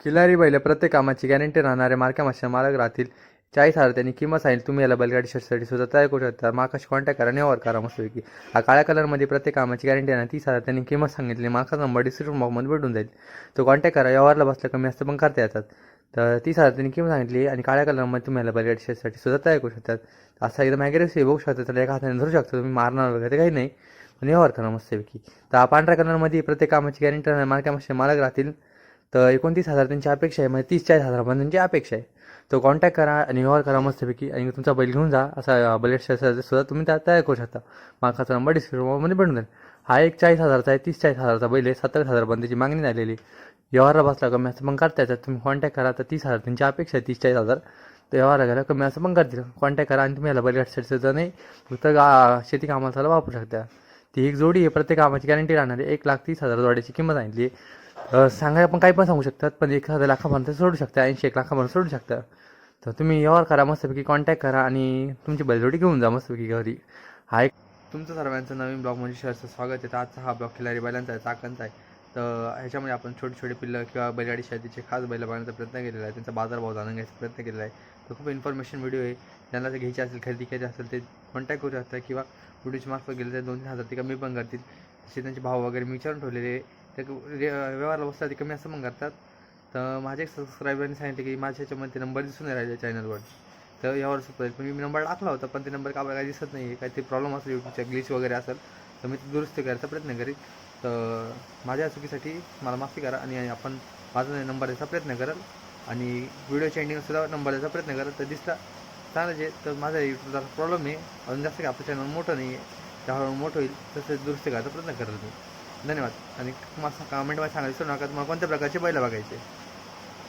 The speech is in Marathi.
खिलारी बैल प्रत्येक कामाची गॅरंटी राहणारे मार्क्या मासे मालक राहतील. चाळीस हजार त्यांनी किंमत सांगेल. तुम्ही याला बैलगाडी शर्टसाठी सुद्धा तयार करू शकता. माकाशी कॉन्टॅक्ट करा. नेवर करा मस्तपैकी. हा काळ्या कलरमध्ये प्रत्येक कामाची गॅरंटी आहे तीस हजार त्यांनी किंमत सांगितली. माका नंबर डिस्क्रिप्शन बॉक्समध्ये भेटून जाईल. तो कॉन्टॅक्ट करा. व्यवहारला बसलं कमी असतं पण करता येतात. तर तीस हजार त्यांनी किंमत सांगितली आणि काळ्या कलरमध्ये तुम्ही याला बैलगाडी शर्टसाठी सुद्धा तयार करू शकतात असा एकदम ॲग्रेसिव्ह बघू शकता तर एका हाताने धरू शकता तुम्ही. मारणार वगैरे काही नाही. पण व्यवहार करा मस्तपैकी. तर पांढऱ्या कलरमध्ये प्रत्येक कामाची गॅरंटी राहणार मार्क्या मालक राहतील. तर एकोणतीस हजार त्यांची अपेक्षा आहे म्हणजे तीस चाळीस हजारापर्यंत त्यांची अपेक्षा आहे. तो कॉन्टॅक्ट करा आणि व्यवहार करा मस्तपैकी आणि तुमचा बैल घेऊन जा असा बलेट सुद्धा तुम्ही त्या तयार करू शकता. माकाचा नंबर डिस्क्रिप्शनमध्ये भेटून जाईल. हा एक चाळीस हजारचा आहे तीस चाळीस हजारचा बैल आहे सत्तर हजारपर्यंत त्याची मागणी झालेली व्यवहारला बसला कमी असं पण करता येतात तुम्ही कॉन्टॅक्ट करा तर तीस हजार त्यांची अपेक्षा आहे तीस चाळीस हजार. तर व्यवहार करा कमी असं पण करतील. कॉन्टॅक्ट करा आणि तुम्ही याला बैलगाड सेटचं नाही फक्त गा शेती कामाला वापरू शकता. ती एक जोडी आहे प्रत्येक कामाची गॅरंटी राहणार आहे. एक लाख तीस हजार जोड्याची किंमत आणली आहे. सांगाय आपण काही पण सांगू शकतात पण एक हजार लाखापर्यंत सोडू शकता ऐंशी एक लाखापर्यंत सोडू शकता. तर तुम्ही व्यवहार करा मस्तपैकी कॉन्टॅक्ट करा आणि तुमची बैलजोडी घेऊन जा मस्तपैकी घरी. हा एक तुमचं सर्वांचं नवीन ब्लॉग म्हणजे शहरचं स्वागत आहे. तर आजचा हा ब्लॉग खिलारी बैलांचा आहे चाकांचा आहे. तर ह्याच्यामध्ये आपण छोटे छोटे पिल्लं किंवा बैलगाडी शर्यतीचे खास बैल बनवण्याचा प्रयत्न केलेला आहे. त्यांचा बाजारभाव जाणून घ्यायचा प्रयत्न केलेला आहे. तर खूप इन्फॉर्मेशन व्हिडिओ आहे. ज्यांना ते घ्यायचे असेल खरेदी करायची असेल ते कॉन्टॅक्ट करू शकता किंवा व्हिडिओची मार्फत गेले तर दोन तीन हजार ते कमी पण करतील. तसे त्यांचे भाव वगैरे मी विचारून ठेवलेले ते व्यवहाराला व्यवहारला बसतात ते कमी असं पण करतात. तर माझ्या एक सबस्क्रायबरने सांगितले की माझ्या ह्याच्यामध्ये ते नंबर दिसून नाही राहिले चॅनलवर तर यावर सुद्धा पण मी नंबर टाकला होता पण ते नंबर का काही दिसत नाही आहे काही ते प्रॉब्लेम असेल यूट्यूबच्या ग्लिच वगैरे असेल तर मी ते दुरुस्त करायचा प्रयत्न करीन. तर माझ्या चुकीसाठी मला माफी करा आणि आपण माझा नंबर द्यायचा प्रयत्न कराल. आणि व्हिडिओच्या एंडिंगसुद्धा नंबर द्यायचा प्रयत्न कराल. तर दिसता चांगलं जे तर माझा यूट्यूबचा प्रॉब्लेम आहे. अजून जास्त काय आपलं चॅनल मोठं नाही आहे त्यामुळे मोठं होईल तसं दुरुस्त करायचा प्रयत्न करेल मी. धन्यवाद. आणि मग कमेंटमध्ये सांगायचं नका तुम्हाला कोणत्या प्रकारचे बैल बघायचे?